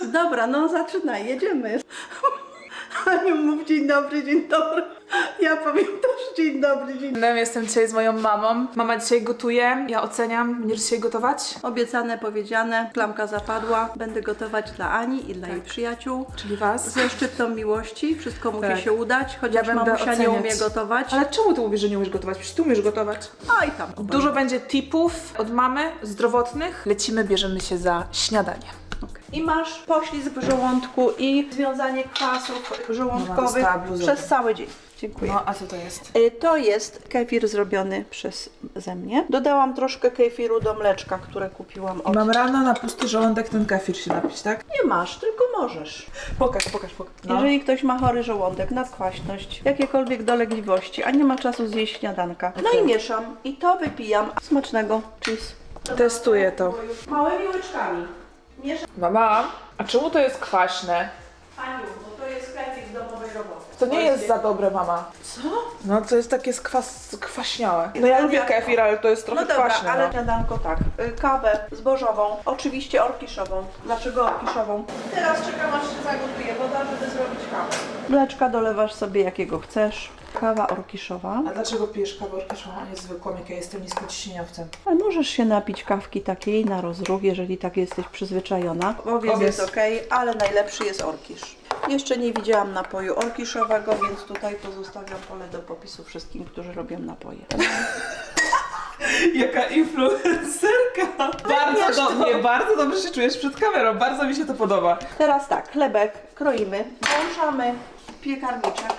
Dobra, no zaczynaj, jedziemy. Aniu, mów dzień dobry, dzień dobry. Ja powiem też dzień dobry, dzień dobry. Jestem dzisiaj z moją mamą. Mama dzisiaj gotuje. Ja oceniam. Będziesz dzisiaj gotować? Obiecane, powiedziane, klamka zapadła. Będę gotować dla Ani i dla Tak. jej przyjaciół. Czyli was. Ze szczyptą miłości, wszystko musi Tak. się udać, chociaż Ja będę mamusia nie oceniać. umie gotować. Ale czemu ty mówisz, że nie umiesz gotować? Przecież ty umiesz gotować. Oj tam. Dużo będzie tipów od mamy, zdrowotnych. Lecimy, bierzemy się za śniadanie. Okej. I masz poślizg w żołądku i związanie kwasów żołądkowych bluzę. przez cały dzień. Dziękuję. No, a co to jest? Y, To jest kefir zrobiony przeze mnie. Dodałam troszkę kefiru do mleczka, które kupiłam od... Mam rano na pusty żołądek ten kefir się napić, tak? Nie masz, tylko możesz. Pokaż, pokaż, pokaż. No. Jeżeli ktoś ma chory żołądek, nadkwaśność, jakiekolwiek dolegliwości, a nie ma czasu zjeść śniadanka. No i mieszam. I to wypijam. Smacznego. Cheese. Testuję to. Małymi łyczkami. Mama, a czemu to jest kwaśne? Aniu, bo to jest kefir z domowej roboty. To nie jest za dobre, mama. Co? No, to jest takie skwas, kwaśniałe. No ja lubię kefir, ale to jest trochę No dobra, kwaśne. ale no. śniadanko tak. Y, Kawę zbożową, oczywiście orkiszową. Dlaczego orkiszową? Teraz czekam aż się zagotuje woda, żeby zrobić kawę. Mleczka dolewasz sobie jakiego chcesz. Kawa orkiszowa. A dlaczego pijesz kawę orkiszową, a nie zwykłą, jak ja jestem niskociśnieniowcem? Ale możesz się napić kawki takiej na rozruch, jeżeli tak jesteś przyzwyczajona. Owiec Owiec. jest ok, ale najlepszy jest orkisz. Jeszcze nie widziałam napoju orkiszowego, więc tutaj pozostawiam pole do popisu wszystkim, którzy robią napoje. Jaka influencerka! Bardzo dobrze, bardzo dobrze się czujesz przed kamerą, bardzo mi się to podoba. Teraz tak, chlebek kroimy, włączamy piekarniczek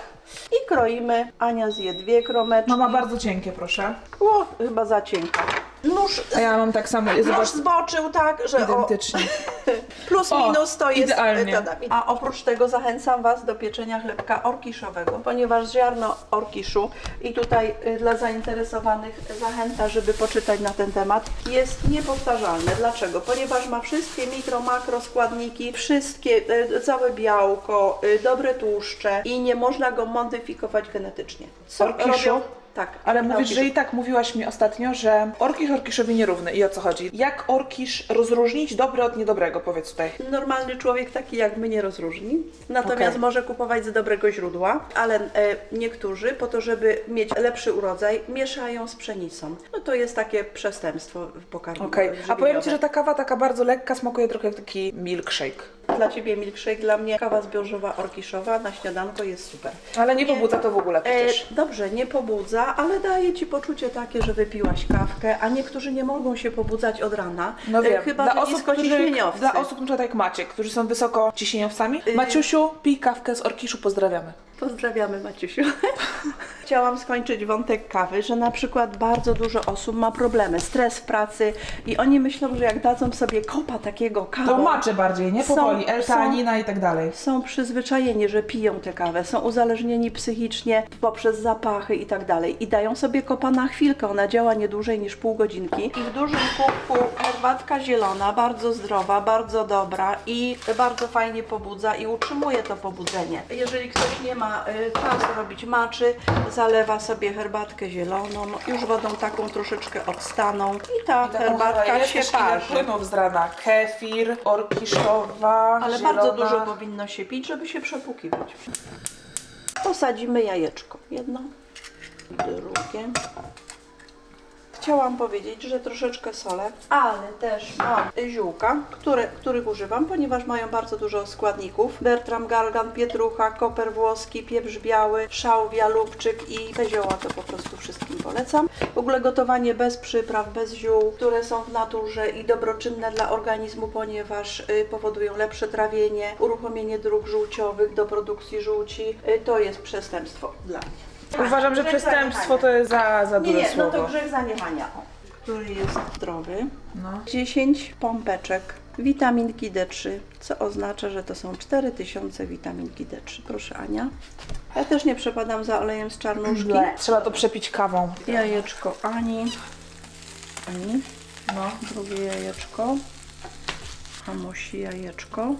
i kroimy. Ania zje dwie kromeczki. Mama bardzo cienkie, proszę. O, chyba za cienka. Nóż, A ja mam tak samo, nóż zobacz, zboczył tak, że o, identycznie. plus O, minus to jest idealnie. A oprócz tego zachęcam Was do pieczenia chlebka orkiszowego, ponieważ ziarno orkiszu i tutaj y, dla zainteresowanych zachęta, żeby poczytać na ten temat, jest niepowtarzalne. Dlaczego? Ponieważ ma wszystkie mikro, makro składniki, wszystkie, y, całe białko, y, dobre tłuszcze i nie można go modyfikować genetycznie. Co Orkiszu? robią? Tak. Ale mówisz, że i tak mówiłaś mi ostatnio, że orkisz orkiszowi nierówny. I o co chodzi? Jak orkisz rozróżnić dobre od niedobrego, powiedz tutaj. Normalny człowiek taki jak my nie rozróżni, natomiast Okej. może kupować z dobrego źródła, ale e, niektórzy po to, żeby mieć lepszy urodzaj, mieszają z pszenicą. No to jest takie przestępstwo w pokarmie. Okej, a powiem Ci, że ta kawa taka bardzo lekka smakuje trochę jak taki milkshake. Dla Ciebie milkshake, dla mnie kawa zbiorzowa orkiszowa na śniadanko jest super. Ale nie pobudza to w ogóle E, przecież. dobrze, nie pobudza, ale daje Ci poczucie takie, że wypiłaś kawkę, a niektórzy nie mogą się pobudzać od rana. No e, wiem, Chyba, dla że osób, którzy, niskociśnieniowcy. dla osób na przykład jak Maciek, którzy są wysoko ciśnieniowcami. Y- Maciusiu, pij kawkę z orkiszu, pozdrawiamy. Pozdrawiamy Maciusiu. Chciałam skończyć wątek kawy, że na przykład bardzo dużo osób ma problemy, stres w pracy i oni myślą, że jak dadzą sobie kopa takiego kawą, To macze bardziej, nie? Są- Powoli, L-teanina i tak dalej. są przyzwyczajeni, że piją tę kawę, są uzależnieni psychicznie poprzez zapachy i tak dalej i dają sobie kopa na chwilkę, ona działa nie dłużej niż pół godzinki i w dużym kubku herbatka zielona, bardzo zdrowa, bardzo dobra i bardzo fajnie pobudza i utrzymuje to pobudzenie. Jeżeli ktoś nie ma y, czasu robić maczy, zalewa sobie herbatkę zieloną, już wodą taką troszeczkę odstaną i ta herbatka się parzy. płynów z rana. Kefir, orkiszowa, Ale zielona. bardzo dużo powinno się pić, żeby się przepłukiwać. Posadzimy jajeczko. Jedno, drugie. Chciałam powiedzieć, że troszeczkę solę, ale też mam ziółka, które, których używam, ponieważ mają bardzo dużo składników. Bertram, gargan, pietrucha, koper włoski, pieprz biały, szałwia, lubczyk i te zioła to po prostu wszystkim polecam. W ogóle gotowanie bez przypraw, bez ziół, które są w naturze i dobroczynne dla organizmu, ponieważ y, powodują lepsze trawienie, uruchomienie dróg żółciowych do produkcji żółci, y, to jest przestępstwo dla mnie. Uważam, że przestępstwo to jest za, za Nie, duże nie, no słowo. to grzech zaniechania, o, który jest zdrowy. No. 10 pompeczek witaminki D3, co oznacza, że to są 4000 witaminki D3. Proszę Ania. Ja też nie przepadam za olejem z czarnuszki. Trzeba to przepić kawą. Jajeczko Ani. Ani. No, Drugie jajeczko. Hamusi jajeczko.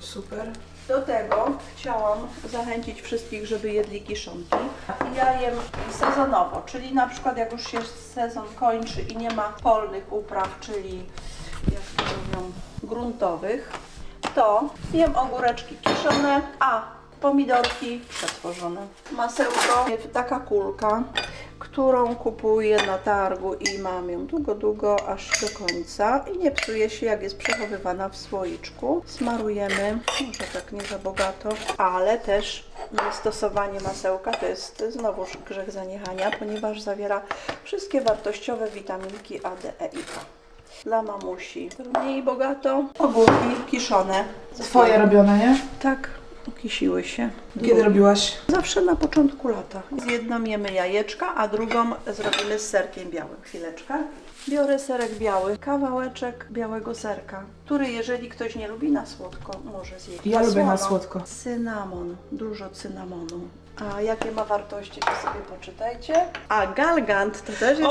super. Do tego chciałam zachęcić wszystkich, żeby jedli kiszonki. Ja jem sezonowo, czyli na przykład jak już się sezon kończy i nie ma polnych upraw, czyli jak to mówią, gruntowych, to jem ogóreczki kiszone, a pomidorki przetworzone. Masełko, taka kulka, którą kupuję na targu i mam ją długo, długo, aż do końca i nie psuje się, jak jest przechowywana w słoiczku. Smarujemy, może tak nie za bogato, ale też stosowanie masełka to jest znowu grzech zaniechania, ponieważ zawiera wszystkie wartościowe witaminki A, D, E i K. Dla mamusi mniej bogato. Ogórki kiszone. Twoje robione, nie? Tak, ukisiły się. Kiedy robiłaś? Zawsze na początku lata. Z jedną jemy jajeczka, a drugą zrobimy z serkiem białym. Chwileczkę. Biorę serek biały, kawałeczek białego serka, który jeżeli ktoś nie lubi na słodko, może zjeść. Ja lubię na słodko. Cynamon, dużo cynamonu. A jakie ma wartości, to sobie poczytajcie. A galgant to też jest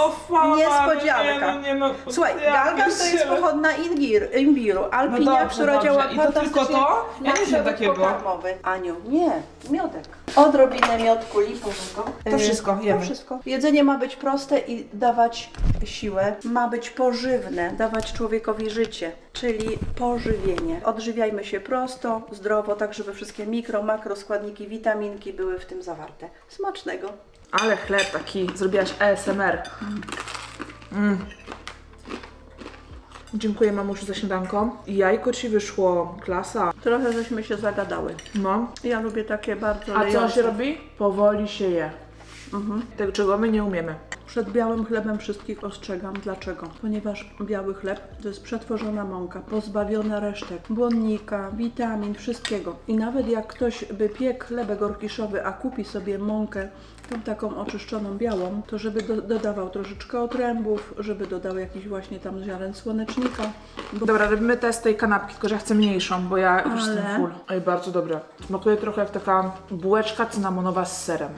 niespodzianka. Nie, no, Słuchaj, ja galgant to jest pierdzielę. pochodna ingir, imbiru, alpinia, No dobrze, która dobrze. działa I to tylko fantastycznie to? Ja na nie wiem przewód takiego. pokarmowy. Aniu, nie, miodek. Odrobinę miodku lipowego. To Y, wszystko, jemy. To wszystko. Jedzenie ma być proste i dawać siłę. Ma być pożywne, dawać człowiekowi życie, czyli pożywienie. Odżywiajmy się prosto, zdrowo, tak żeby wszystkie mikro, makro składniki, witaminki były w tym zawarte. Smacznego. Ale chleb taki, zrobiłaś ASMR. Mm. Dziękuję mamusiu za śniadanko. Jajko ci wyszło, klasa. Trochę żeśmy się zagadały. No. Ja lubię takie bardzo A co lejące. się robi? Powoli się je. Mhm. Tego, czego my nie umiemy. Przed białym chlebem wszystkich ostrzegam. Dlaczego? Ponieważ biały chleb to jest przetworzona mąka, pozbawiona resztek, błonnika, witamin, wszystkiego. I nawet jak ktoś by piekł chlebek orkiszowy, a kupi sobie mąkę, tą taką oczyszczoną białą, to żeby do, dodawał troszeczkę otrębów, żeby dodał jakiś właśnie tam ziaren słonecznika. Bo Dobra, robimy test tej kanapki, tylko że ja chcę mniejszą, bo ja już Ale- jestem full. Ej, bardzo dobre. Smakuje trochę jak taka bułeczka cynamonowa z serem.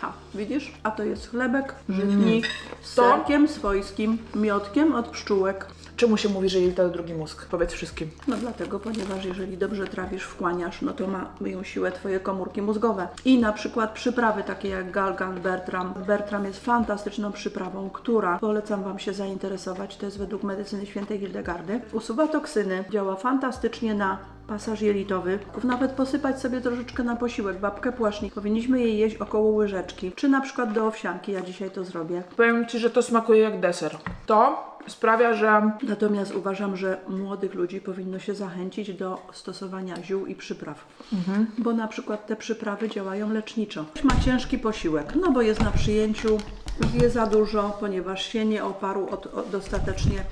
Ha, widzisz? A to jest chlebek, żywnik z To? serkiem swojskim, miodkiem od pszczółek. Czemu się mówi, że jelita to drugi mózg? Powiedz wszystkim. No dlatego, ponieważ jeżeli dobrze trawisz, wchłaniasz, no to mają siłę Twoje komórki mózgowe. I na przykład przyprawy takie jak Galgan, Bertram. Bertram jest fantastyczną przyprawą, która, polecam Wam się zainteresować, to jest według medycyny świętej Hildegardy, usuwa toksyny, działa fantastycznie na pasaż jelitowy. Nawet posypać sobie troszeczkę na posiłek, babkę płasznik. Powinniśmy jej jeść około łyżeczki, czy na przykład do owsianki, ja dzisiaj to zrobię. Powiem Ci, że to smakuje jak deser. To sprawia, że Natomiast uważam, że młodych ludzi powinno się zachęcić do stosowania ziół i przypraw. Bo na przykład te przyprawy działają leczniczo. Ktoś Ma ciężki posiłek, no bo jest na przyjęciu, zje za dużo, ponieważ się nie oparł od, od dostatecznie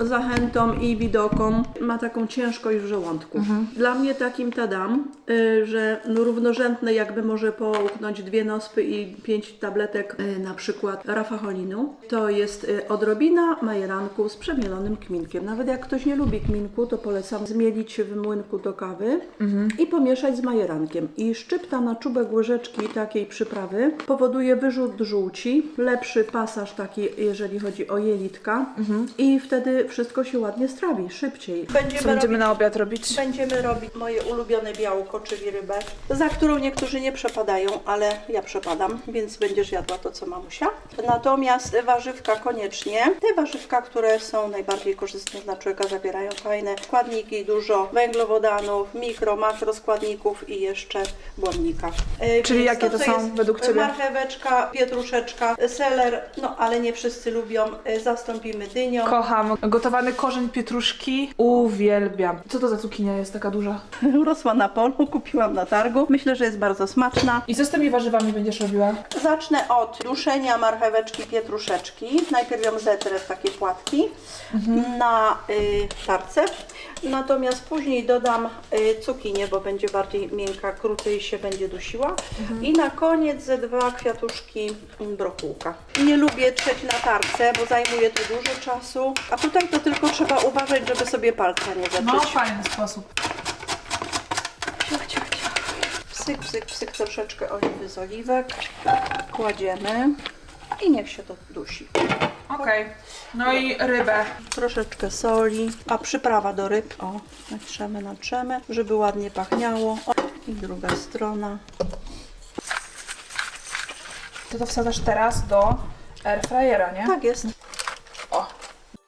zachętom i widokom, ma taką ciężkość w żołądku. Dla mnie takim tadam, y, że no równorzędne jakby może połknąć dwie nospy i pięć tabletek y, na przykład rafacholinu, to jest y, odrobina majeranku z przemielonym kminkiem. Nawet jak ktoś nie lubi kminku, to polecam zmielić w młynku do kawy i pomieszać z majerankiem. I szczypta na czubek łyżeczki takiej przyprawy powoduje wyrzut żółci, lepszy pasaż taki, jeżeli chodzi o jelitka i wtedy wszystko się ładnie strawi, szybciej. Będziemy, co będziemy na obiad robić? Będziemy robić moje ulubione białko, czyli rybę, za którą niektórzy nie przepadają, ale ja przepadam, więc będziesz jadła to, co mamusia. Natomiast warzywka koniecznie. Te warzywka, które są najbardziej korzystne dla człowieka, zawierają fajne składniki, dużo węglowodanów, mikro, makro składników i jeszcze błonnika. E, Czyli jakie to co są według Ciebie? Marcheweczka, pietruszeczka, seler, no ale nie wszyscy lubią. E, Zastąpimy dynią. Kocham. Gotowany korzeń pietruszki. Uwielbiam. Co to za cukinia jest taka duża? Rosła na polu, kupiłam na targu. Myślę, że jest bardzo smaczna. I co z tymi warzywami będziesz robiła? Zacznę od duszenia marcheweczki, pietruszeczki. Najpierw ją zetrę w takie płatki na y, tarce. Natomiast później dodam y, cukinię, bo będzie bardziej miękka, krócej się będzie dusiła. I na koniec ze dwa kwiatuszki brokułka. Nie lubię trzeć na tarce, bo zajmuje to dużo czasu. A tutaj to tylko trzeba uważać, żeby sobie palca nie zacząć. fajny sposób. Ciach, ciach, ciach. Psyk, psyk, psyk, troszeczkę oliwy z oliwek. Kładziemy i niech się to dusi. Okej. No i rybę. Troszeczkę soli, a przyprawa do ryb. O, natrzemy, natrzemy, żeby ładnie pachniało. O, I druga strona. Ty to wsadzasz teraz do airfryera, nie? Tak jest. O.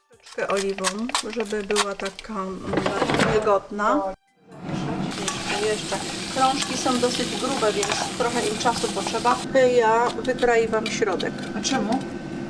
Troszeczkę oliwą, żeby była taka mm, bardziej wygodna. Jeszcze. Krążki są dosyć grube, więc trochę im czasu potrzeba. Ja wykroiłam środek. A czemu?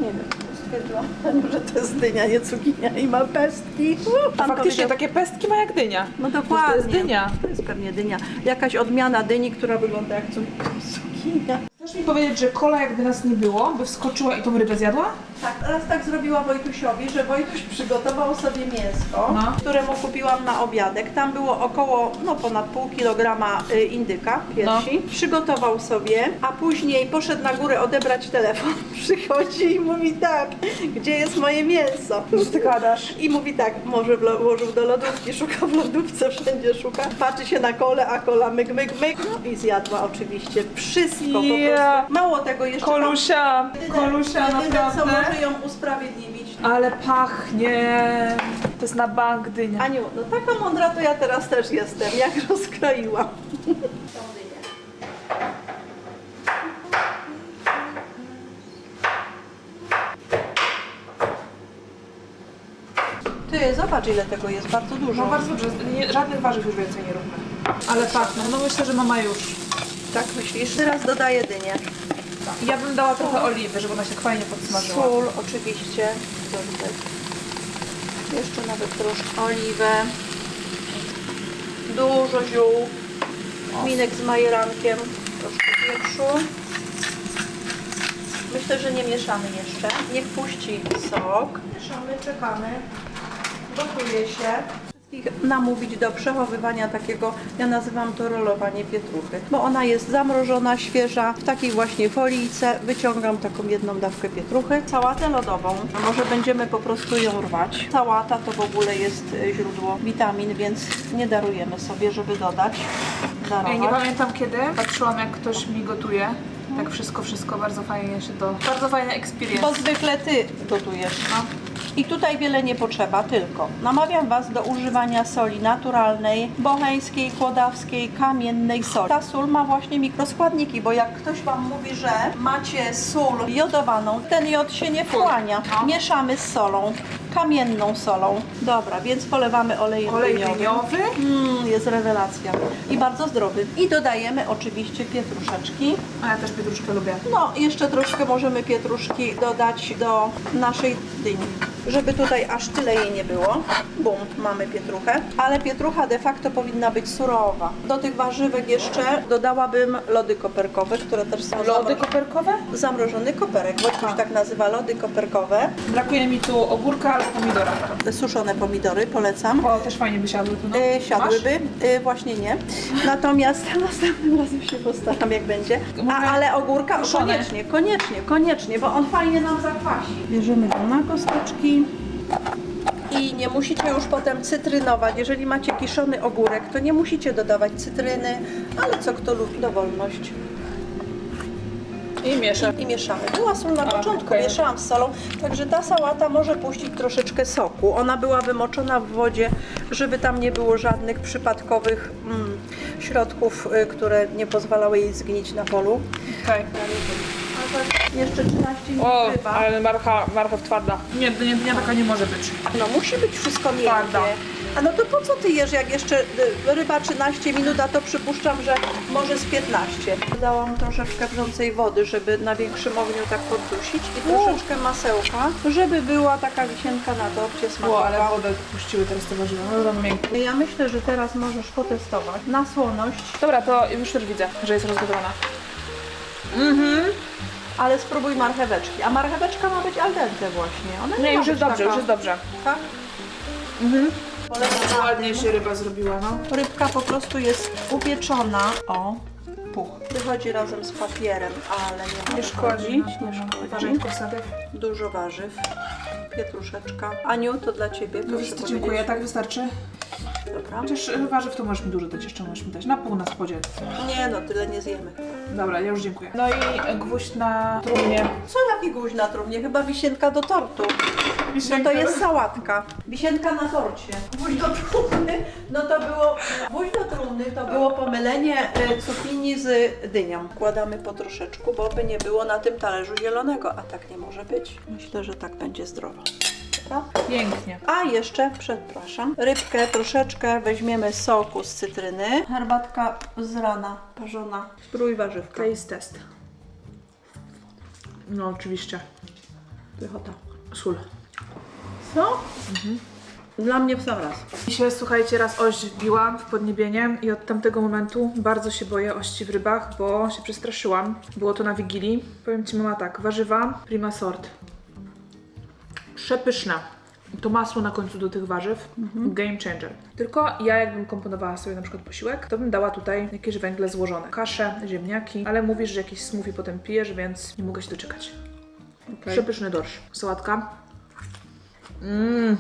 Nie wiem, stwierdziłam, że to jest dynia, nie cukinia i ma pestki. Pan Faktycznie powiedział- takie pestki ma jak dynia. No To dokładnie. jest dynia. To jest pewnie dynia. Jakaś odmiana dyni, która wygląda jak cuk- cukinia. Chcesz mi powiedzieć, że kola jakby nas nie było, by wskoczyła i tą rybę zjadła? Tak, raz tak zrobiła Wojtusiowi, że Wojtuś przygotował sobie mięsko, No. któremu kupiłam na obiadek. Tam było około, no ponad pół kilograma y, indyka, piersi. No. Przygotował sobie, a później poszedł na górę odebrać telefon. Przychodzi i mówi tak, gdzie jest moje mięso? Co ty gadasz? I mówi tak, może wlo- włożył do lodówki, szuka w lodówce, wszędzie szuka. Patrzy się na kole, a kola myk, myk, myk. No i zjadła oczywiście wszystko po Ja. prostu. Mało tego jeszcze mam- Kolusia, Jedyne- Kolusia jedyne, co naprawdę. Może ją usprawiedliwić. Ale pachnie. To jest na bank dynia. Aniu, no taka mądra to ja teraz też jestem, jak rozkroiłam. Ty, zobacz ile tego jest, bardzo dużo. No bardzo dobrze, nie, żadnych warzyw już więcej nie róbmy. Ale pachną, no myślę, że mama już. Tak myślisz? Teraz dodaję dynię. Ja bym dała trochę oliwy, żeby ona się tak fajnie podsmażyła. Sól oczywiście. Jeszcze nawet troszkę oliwę. Dużo ziół. Minek z majerankiem. Troszkę pieprzu. Myślę, że nie mieszamy jeszcze. Niech puści sok. Mieszamy, czekamy. Gotuje się. Wszystkich namówić do przechowywania takiego, ja nazywam to rolowanie pietruchy, bo ona jest zamrożona, świeża, w takiej właśnie folijce. Wyciągam taką jedną dawkę pietruchy. Sałatę lodową, może będziemy po prostu ją rwać. Sałata to w ogóle jest y, źródło witamin, więc nie darujemy sobie, żeby dodać. Ja nie Darować. pamiętam kiedy patrzyłam jak ktoś mi gotuje. Tak wszystko, wszystko bardzo fajnie się to... Bardzo fajny experience. Bo zwykle ty gotujesz. I tutaj wiele nie potrzeba, tylko namawiam Was do używania soli naturalnej, bocheńskiej, kłodawskiej, kamiennej soli. Ta sól ma właśnie mikroskładniki, bo jak ktoś Wam mówi, że macie sól jodowaną, ten jod się nie wchłania. Mieszamy z solą, kamienną solą. Dobra, więc polewamy olejem Olej dyniowy. Mm, jest rewelacja. I bardzo zdrowy. I dodajemy oczywiście pietruszeczki. A ja też pietruszkę lubię. No, jeszcze troszkę możemy pietruszki dodać do naszej dyni. Żeby tutaj aż tyle jej nie było. Bum, mamy pietruchę. Ale pietrucha de facto powinna być surowa. Do tych warzywek jeszcze dodałabym lody koperkowe, które też są Lody koperkowe? zamrożony koperek. Wojtuś tak nazywa lody koperkowe. Brakuje mi tu ogórka pomidora. Suszone pomidory, polecam. O, też fajnie by siadły tu. No. E, siadłyby, e, właśnie nie. Natomiast następnym razem się postaram jak będzie. A, ale ogórka suszone. koniecznie, koniecznie, koniecznie, bo on fajnie nam zakwasi. Bierzemy go na kosteczki. I nie musicie już potem cytrynować. Jeżeli macie kiszony ogórek, to nie musicie dodawać cytryny, ale co kto lubi, dowolność. I mieszam. I mieszamy. Była sól na A, początku, okej. mieszałam z solą, także ta sałata może puścić troszeczkę soku. Ona była wymoczona w wodzie, żeby tam nie było żadnych przypadkowych mm, środków, y, które nie pozwalały jej zgnić na polu. Okej. Jeszcze 13 minut O, ryba. ale marcha, marchew twarda. Nie, dynia, dynia taka nie może być. No musi być wszystko miękkie. Twarda. A no to po co ty jesz, jak jeszcze y, ryba 13 minut, a to przypuszczam, że może z 15. Dodałam troszeczkę wrzącej wody, żeby na większym ogniu tak poddusić i troszeczkę masełka, żeby była taka wisienka na torcie O, ale wodę puściły teraz te warzywa. No, no, miękkie. Ja myślę, że teraz możesz potestować na słoność, Dobra, to już też widzę, że jest rozgotowana. ale spróbuj marcheweczki. A marcheweczka ma być al dente właśnie. Ona nie, ma już jest dobrze, taka, już jest dobrze. Tak? Polegam na Ładnie się ryba zrobiła, no. Rybka po prostu jest upieczona. O, puch. Wychodzi razem z papierem, ale nie ma Nie szkodzi. nie no, szkodzi. Dużo warzyw, pietruszeczka. Aniu, to dla Ciebie, proszę Widzicie, powiedzieć. dziękuję, tak wystarczy. Dobra. Chociaż y, warzyw to możesz mi dużo dać, jeszcze możesz mi dać. Na pół nas podziel. Nie no, tyle nie zjemy. Dobra, ja już dziękuję. No i gwóźdź na trumnie. Co jaki guź na trumnie? Chyba wisienka do tortu. No to jest sałatka. Wisienka na torcie. Gwóźdź do trumny, no to było... Gwóźdź do trumny to było pomylenie y, cukinii z dynią. Kładamy po troszeczku, bo by nie było na tym talerzu zielonego, a tak nie może być. Myślę, że tak będzie zdrowo. Pięknie. A jeszcze, przepraszam, rybkę troszeczkę weźmiemy soku z cytryny. Herbatka z rana, parzona. Spróbuj warzywka. Taste test. No oczywiście. Pychota. Sól. Co? Dla mnie w sam raz. Dzisiaj, słuchajcie, raz oś wbiłam w podniebienie i od tamtego momentu bardzo się boję ości w rybach, bo się przestraszyłam. Było to na Wigilii. Powiem Ci, mama, tak, warzywa prima sort. Przepyszne. To masło na końcu do tych warzyw, game changer. Tylko ja jakbym komponowała sobie na przykład posiłek, to bym dała tutaj jakieś węgle złożone. Kaszę, ziemniaki, ale mówisz, że jakiś smoothie potem pijesz, więc nie mogę się doczekać. Okay. Przepyszny dorsz. Sałatka. Mmm.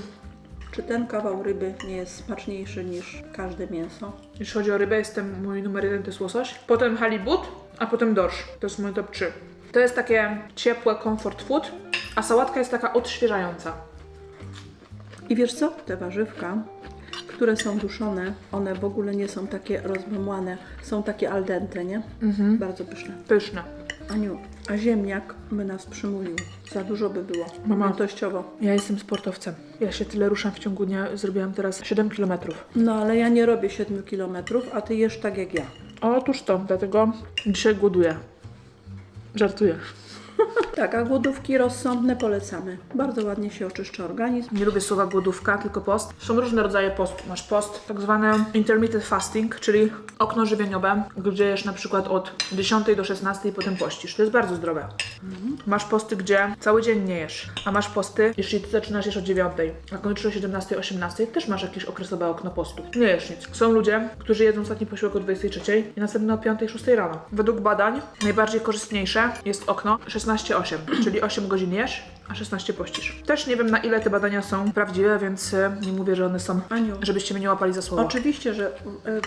Czy ten kawał ryby nie jest smaczniejszy niż każde mięso? Jeśli chodzi o rybę, jestem mój numer jeden to jest łosoś, potem halibut, a potem dorsz. To jest mój top 3. To jest takie ciepłe comfort food, a sałatka jest taka odświeżająca. I wiesz co? Te warzywka, które są duszone, one w ogóle nie są takie rozmamłane. Są takie al dente, nie? Bardzo pyszne. Pyszne. Aniu, a ziemniak by nas przymówił. Za dużo by było. Mama. Wartościowo. Ja jestem sportowcem. Ja się tyle ruszam w ciągu dnia, zrobiłam teraz 7 km. No ale ja nie robię 7 kilometrów, a ty jesz tak jak ja. Otóż to, dlatego dzisiaj głoduję. Żartuję. Tak, a głodówki rozsądne polecamy. Bardzo ładnie się oczyszcza organizm. Nie lubię słowa głodówka, tylko post. Są różne rodzaje postu. Masz post, tak zwany intermittent fasting, czyli okno żywieniowe, gdzie jesz na przykład od 10 do 16 i potem pościsz. To jest bardzo zdrowe. Masz posty, gdzie cały dzień nie jesz, a masz posty, jeśli ty zaczynasz jeść o 9, a kończysz o 17, 18, też masz jakieś okresowe okno postu. Nie jesz nic. Są ludzie, którzy jedzą ostatni posiłek o 23 i następny o 5, 6 rano. Według badań najbardziej korzystniejsze jest okno 16-8, czyli 8 godzin jesz, a 16 pościsz. Też nie wiem na ile te badania są prawdziwe, więc e, nie mówię, że one są, Aniu. żebyście mnie nie łapali za słowo. Oczywiście, że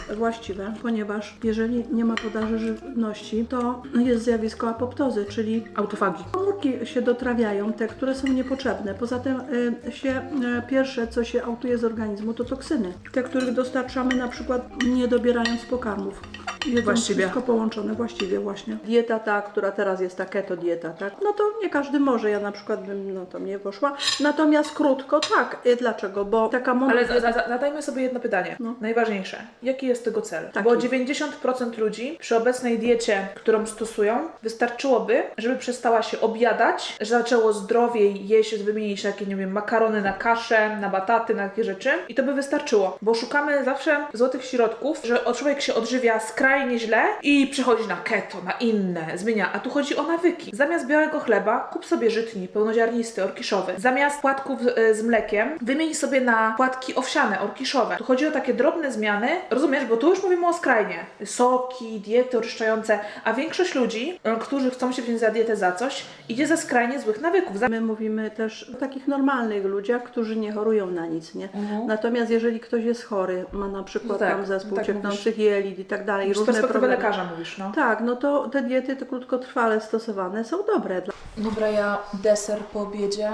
e, właściwe, ponieważ jeżeli nie ma podaży żywności, to jest zjawisko apoptozy, czyli Autofagi. komórki się dotrawiają, te, które są niepotrzebne. Poza tym e, się pierwsze, co się autuje z organizmu, to toksyny. Te, których dostarczamy na przykład nie dobierając pokarmów. Jedząc Właściwie. wszystko połączone, właściwie właśnie. Dieta ta, która teraz jest ta keto dieta, tak? No to nie każdy może, ja na przykład bym, no to nie poszła. Natomiast krótko, tak. E, Dlaczego? Bo taka mądra Ale za, za, za- zadajmy sobie jedno pytanie. No. Najważniejsze. Jaki jest tego cel? Taki. Bo 90% ludzi przy obecnej diecie, którą stosują, wystarczyłoby, żeby przestała się objadać, że zaczęło zdrowiej jeść, wymienić takie, nie wiem, makarony na kaszę, na bataty, na takie rzeczy i to by wystarczyło. Bo szukamy zawsze złotych środków, że człowiek się odżywia skrajnie źle i przechodzi na keto, na inne, zmienia. A tu chodzi o nawyki. Zamiast białego chleba kup sobie żytni, pełnoziarnisty, orkiszowy. Zamiast płatków e, z mlekiem wymień sobie na płatki owsiane, orkiszowe. Tu chodzi o takie drobne zmiany, rozumiesz, bo tu już mówimy o skrajnie. Soki, diety oczyszczające, a większość ludzi, e, którzy chcą się wziąć za dietę za coś, idzie ze skrajnie złych nawyków. My mówimy też o takich normalnych ludziach, którzy nie chorują na nic, nie? Natomiast jeżeli ktoś jest chory, ma na przykład No tak, tam zespół tak cieknących jelit i tak dalej, różne perspektywy problemy. lekarza mówisz, no. Tak, no to te diety te krótkotrwale stosowane są dobre. Dla... Dobra, ja deser po obiedzie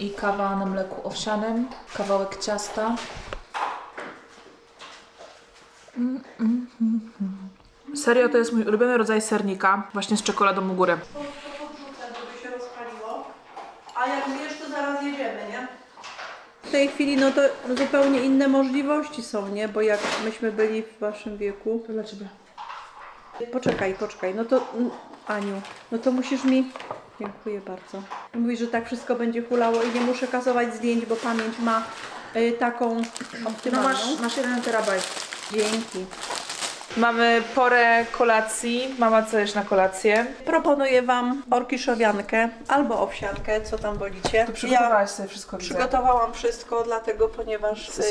i kawa na mleku owsianym, kawałek ciasta. Mm, mm, mm, mm. Serio, to jest mój ulubiony rodzaj sernika, właśnie z czekoladą u góry. żeby się rozpaliło, a jak zjesz, to zaraz jedziemy, nie? W tej chwili no to zupełnie inne możliwości są, nie? Bo jak myśmy byli w waszym wieku, To dla Ciebie. Poczekaj, poczekaj. No to mm, Aniu, no to musisz mi. Dziękuję bardzo. Mówisz, że tak wszystko będzie hulało i nie muszę kasować zdjęć, bo pamięć ma y, taką No optymalną. masz, masz jeden terabajt. Dzięki. Mamy porę kolacji. Mama co jesz na kolację? Proponuję Wam orkiszowiankę albo owsiankę, co tam wolicie. To przygotowałaś sobie wszystko, widzę. przygotowałam wszystko, dlatego, ponieważ y,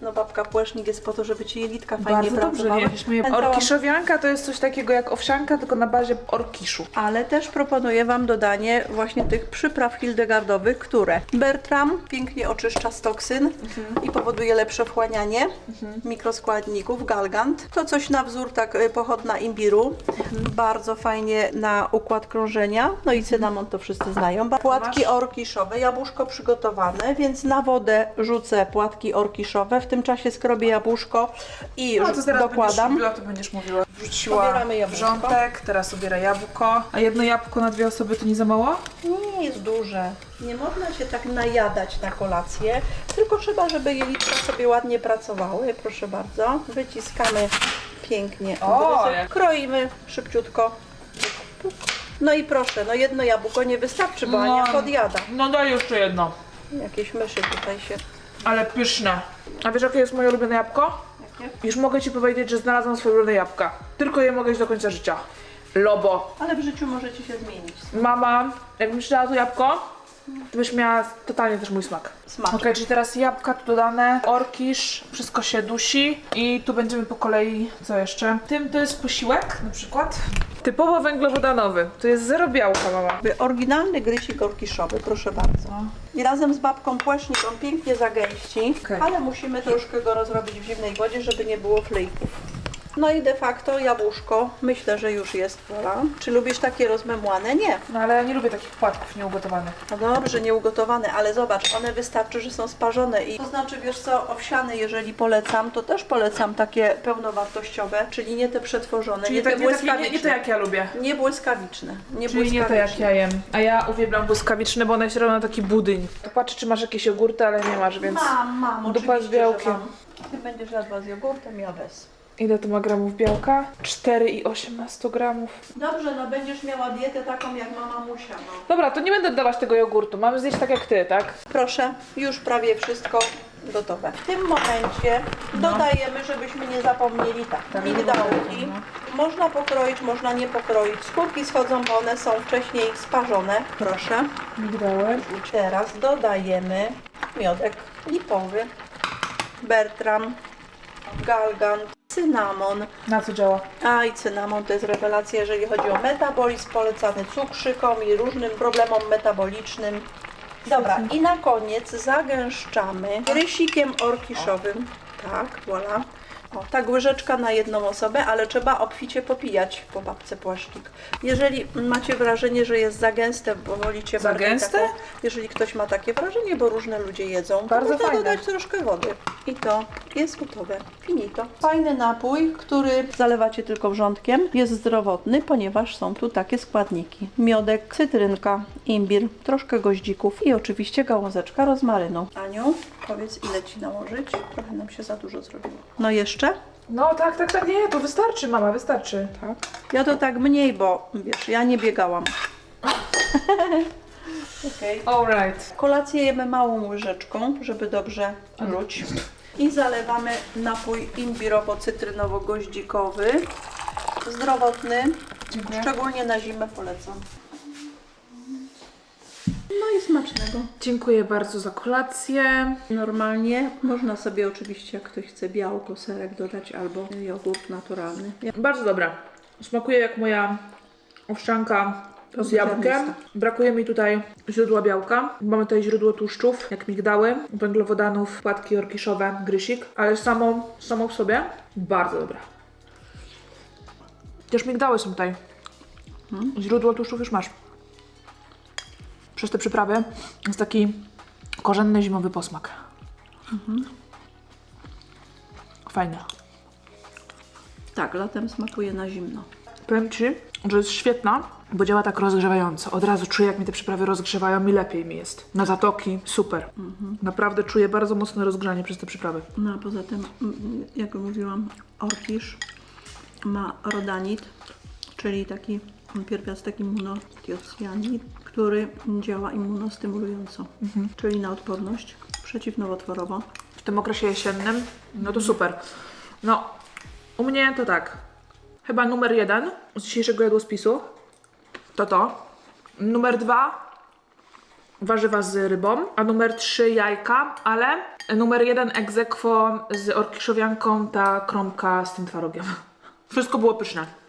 no babka płesznik jest po to, żeby Ci jelitka fajnie Bardzo dobrze, pracowały. Śmieję. Pamiętałam- Orkiszowianka to jest coś takiego jak owsianka, tylko na bazie orkiszu. Ale też proponuję Wam dodanie właśnie tych przypraw hildegardowych, które Bertram pięknie oczyszcza z toksyn i powoduje lepsze wchłanianie mikroskładników, galgant. To coś na wzór tak y, pochodna imbiru, bardzo fajnie na układ krążenia. No i cynamon to wszyscy znają. Ba- Płatki orkiszowe, jabłuszko przygotowane, więc na wodę rzucę płatki orkiszowe, w tym czasie skrobię jabłuszko i No to zaraz dokładam. mówiła, to będziesz mówiła. Wrzuciła wrzątek, teraz obiera jabłko. A jedno jabłko na dwie osoby to nie za mało? Nie, jest duże. Nie można się tak najadać na kolację, tylko trzeba, żeby jelitka sobie ładnie pracowały. Proszę bardzo. Wyciskamy pięknie. O, Kroimy szybciutko. No i proszę, no jedno jabłko nie wystarczy, bo No. Ania podjada. No daj jeszcze jedno. Jakieś myszy tutaj się... Ale pyszne. A wiesz jakie jest moje ulubione jabłko? Jakie? Już mogę ci powiedzieć, że znalazłam swoje ulubione jabłka. Tylko je mogę jeść do końca życia. Lobo. Ale w życiu możecie się zmienić. Mama, jakbym ci dała to jabłko, to byś miała totalnie też mój smak. Smak. Okej, czyli teraz jabłka tu dodane, orkisz, wszystko się dusi i tu będziemy po kolei, co jeszcze? Tym to jest posiłek na przykład. Typowo węglowodanowy, to jest zero białka mama. Oryginalny grysik orkiszowy, proszę bardzo. I razem z babką płasznik on pięknie zagęści, Okej. ale musimy troszkę go rozrobić w zimnej wodzie, żeby nie było flejków. No i de facto jabłuszko, myślę, że już jest wola. Czy lubisz takie rozmemłane? Nie. No ale ja nie lubię takich płatków nieugotowanych. No dobrze, nieugotowane, ale zobacz, one wystarczy, że są sparzone i to znaczy, wiesz co, owsiane, jeżeli polecam, to też polecam takie pełnowartościowe, czyli nie te przetworzone, Czyli nie tak, te nie, takie, nie, błyskawiczne. nie to jak ja lubię. Nie błyskawiczne. Nie Czyli nie to jak ja jem. A ja uwielbiam błyskawiczne, bo one się robią na taki budyń. To patrzę, czy masz jakieś jogurty, ale nie masz, więc... Mam, mam, Dupa z oczywiście, białkiem. mam. Ty będziesz jadła z jogurtem, ja bez. Ile to ma gramów białka? 4,8 na 100 gramów. Dobrze, no będziesz miała dietę taką jak mama Musia, no. Dobra, to nie będę dawać tego jogurtu. Mamy zjeść tak jak ty, tak? Proszę, już prawie wszystko gotowe. W tym momencie dodajemy, żebyśmy nie zapomnieli tak, Tak, migdałki. no. Można pokroić, można nie pokroić. Skórki schodzą, bo one są wcześniej sparzone. Proszę. Migdałek. Teraz dodajemy miodek lipowy, Bertram, galgan, cynamon. Na co działa? A i cynamon to jest rewelacja, jeżeli chodzi o metabolizm, polecany cukrzykom i różnym problemom metabolicznym. Dobra, i na koniec zagęszczamy rysikiem orkiszowym. Tak, voilà. O, tak łyżeczka na jedną osobę, ale trzeba obficie popijać po babce płaszczyk. Jeżeli macie wrażenie, że jest za gęste, bo wolicie Za bardziej gęste? Taką, jeżeli ktoś ma takie wrażenie, bo różne ludzie jedzą, to Bardzo można fajne. dodać troszkę wody. I to jest gotowe. Finito. Fajny napój, który zalewacie tylko wrzątkiem, jest zdrowotny, ponieważ są tu takie składniki. Miodek, cytrynka, imbir, troszkę goździków i oczywiście gałązeczka rozmarynu. Aniu, powiedz ile Ci nałożyć? Trochę nam się za dużo zrobiło. No jeszcze? No tak, tak, tak, nie, to wystarczy, mama, wystarczy. Tak. Ja to tak mniej, bo wiesz, ja nie biegałam. Okej. Alright. Kolację jemy małą łyżeczką, żeby dobrze ruć. I zalewamy napój imbirowo-cytrynowo-goździkowy. Zdrowotny, Dziękuję. szczególnie na zimę polecam. No i smacznego. Dziękuję bardzo za kolację. Normalnie można sobie oczywiście, jak ktoś chce białko, serek dodać albo jogurt naturalny. Bardzo dobra. Smakuje jak moja owsianka z jabłkiem. Ziarnista. Brakuje mi tutaj źródła białka. Mamy tutaj źródło tłuszczów, jak migdały, węglowodanów, płatki orkiszowe, grysik, ale samą, samą w sobie bardzo dobra. Też migdały są tutaj. Źródło tłuszczów już masz. Przez te przyprawy jest taki korzenny zimowy posmak. Fajne. Tak, latem smakuje na zimno. Powiem Ci, że jest świetna, bo działa tak rozgrzewająco. Od razu czuję, jak mi te przyprawy rozgrzewają i lepiej mi jest. Na zatoki, super. Naprawdę czuję bardzo mocne rozgrzanie przez te przyprawy. No a poza tym, mm, jak mówiłam, orkisz ma rodanit, czyli taki pierwiastek immunotiocjanin, który działa immunostymulująco, czyli na odporność przeciwnowotworową. W tym okresie jesiennym, no to super. No, u mnie to tak. Chyba numer jeden z dzisiejszego jadłospisu to to. Numer dwa warzywa z rybą, a numer trzy jajka, ale numer jeden aequo z orkiszowianką ta kromka z tym twarogiem. Wszystko było pyszne.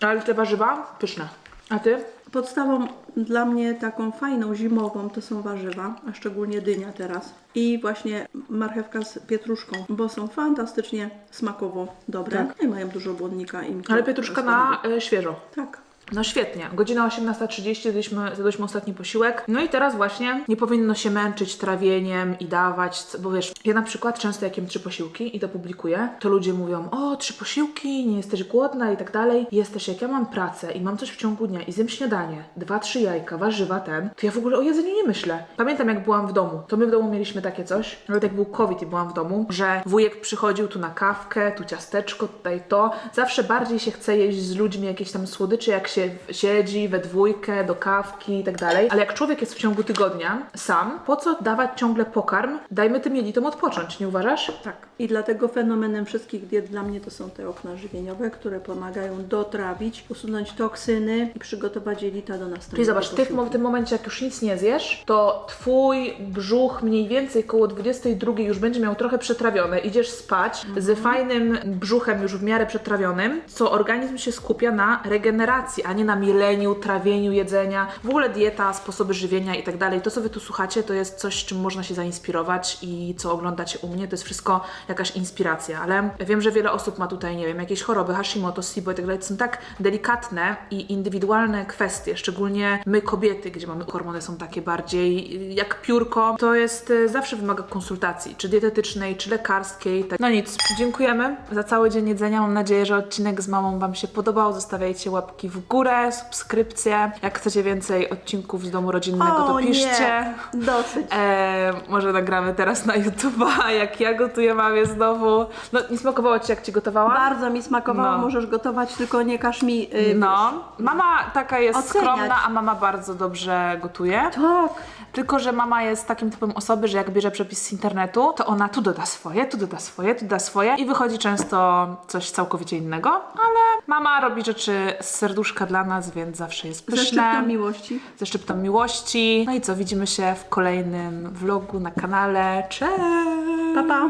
Ale te warzywa pyszne. A ty? Podstawą dla mnie taką fajną zimową to są warzywa, a szczególnie dynia teraz. I właśnie marchewka z pietruszką, bo są fantastycznie smakowo dobre. Tak. I mają dużo błonnika i Ale pietruszka na e, świeżo. Tak. No świetnie. Godzina 18.30 zjedliśmy, zjadłyśmy ostatni posiłek. No i teraz właśnie nie powinno się męczyć trawieniem i dawać, bo wiesz, ja na przykład często jak jem trzy posiłki i to publikuję, to ludzie mówią, o, trzy posiłki, nie jesteś głodna i tak dalej. Jesteś, jak ja mam pracę i mam coś w ciągu dnia i zjem śniadanie, dwa, trzy jajka, warzywa ten, to ja w ogóle o jedzeniu nie myślę. Pamiętam jak byłam w domu, to my w domu mieliśmy takie coś, nawet jak był COVID i byłam w domu, że wujek przychodził tu na kawkę, tu ciasteczko, tutaj to. Zawsze bardziej się chce jeść z ludźmi jakieś tam słodycze, jak się siedzi we dwójkę, do kawki i tak dalej. Ale jak człowiek jest w ciągu tygodnia sam, po co dawać ciągle pokarm? Dajmy tym jelitom odpocząć, nie uważasz? Tak. I dlatego fenomenem wszystkich diet dla mnie to są te okna żywieniowe, które pomagają dotrawić, usunąć toksyny i przygotować jelita do następnego Czyli zobacz, ty w, w tym momencie, jak już nic nie zjesz, to twój brzuch mniej więcej koło 22 już będzie miał trochę przetrawione. Idziesz spać z fajnym brzuchem już w miarę przetrawionym, co organizm się skupia na regeneracji, a nie na mieleniu, trawieniu jedzenia. W ogóle dieta, sposoby żywienia i tak dalej. To, co wy tu słuchacie, to jest coś, czym można się zainspirować i co oglądacie u mnie, to jest wszystko jakaś inspiracja. Ale wiem, że wiele osób ma tutaj, nie wiem, jakieś choroby, Hashimoto, SIBO i tak dalej. To są tak delikatne i indywidualne kwestie, szczególnie my kobiety, gdzie mamy hormony są takie bardziej jak piórko, to jest y, zawsze wymaga konsultacji, czy dietetycznej, czy lekarskiej. Tak. No nic, dziękujemy za cały dzień jedzenia. Mam nadzieję, że odcinek z mamą Wam się podobał. Zostawiajcie łapki w górę, subskrypcje. Jak chcecie więcej odcinków z domu rodzinnego, to O piszcie. nie, dosyć. E, może nagramy teraz na YouTube'a, jak ja gotuję mamie znowu. No, nie smakowało Ci, jak Ci gotowałam? Bardzo mi smakowało, No. możesz gotować, tylko nie każ mi... Yy, No, mama taka jest Oceniać. skromna, a mama bardzo dobrze gotuje. Tak. Tylko, że mama jest takim typem osoby, że jak bierze przepis z internetu, to ona tu doda swoje, tu doda swoje, tu doda swoje i wychodzi często coś całkowicie innego, ale mama robi rzeczy z serduszka dla nas, więc zawsze jest Ze pyszne. szczyptem miłości. Ze szczyptą miłości. No i co, widzimy się w kolejnym vlogu na kanale. Cześć! Pa, pa.